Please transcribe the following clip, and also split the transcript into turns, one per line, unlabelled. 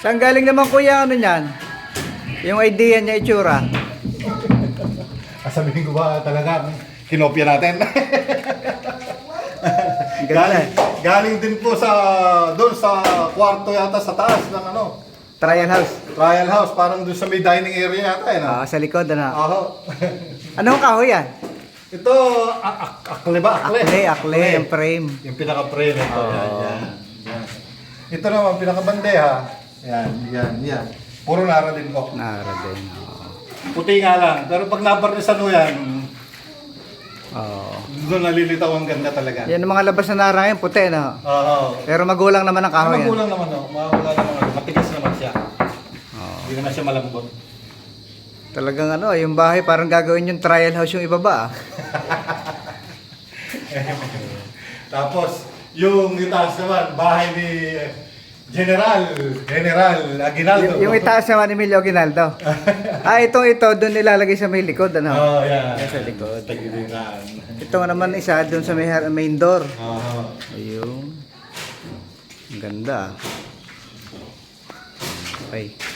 Saan galing naman kuya ano niyan? Yung idea niya itsura.
Sabihin ko ba talaga, kinopya natin? Galing, galing din po sa, doon sa kwarto yata sa taas ng ano,
Trial house.
trial house, parang doon sa may dining area yata, eh, no?
Ah, sa likod ano.
Aho.
Anong kahoy yan?
Ito, a- a- akle ba? Akle.
Akle, akle, yung frame.
Yung pinaka-frame ito.
Oo.
Yan, yan, yan. Ito naman, pinaka-bandeha. Yan, yan, yan. Puro nara din ko.
Nara din. Oo.
Puti nga lang. Pero pag nabarnisan mo yan,
Oo.
doon nalilitaw ang ganda talaga.
Yan ang mga labas na nara ngayon, puti no.
Oo.
Pero magulang naman ang kahoy.
Ano
yan.
magulang naman, no? Magulang naman. Matigas naman siya.
Oo.
Hindi naman siya malambot.
Talagang ano, yung bahay parang gagawin yung trial house yung ibaba. ah.
Tapos, yung itaas naman, bahay ni General, General Aguinaldo.
Y- yung itaas naman ni Emilio Aguinaldo. ah, itong ito, doon nilalagay sa may likod, ano?
Oo, oh, yan.
Yan sa likod.
Tagiliran.
Ito naman isa, doon sa may main door.
Oo.
Ayun. Ang ganda. Okay.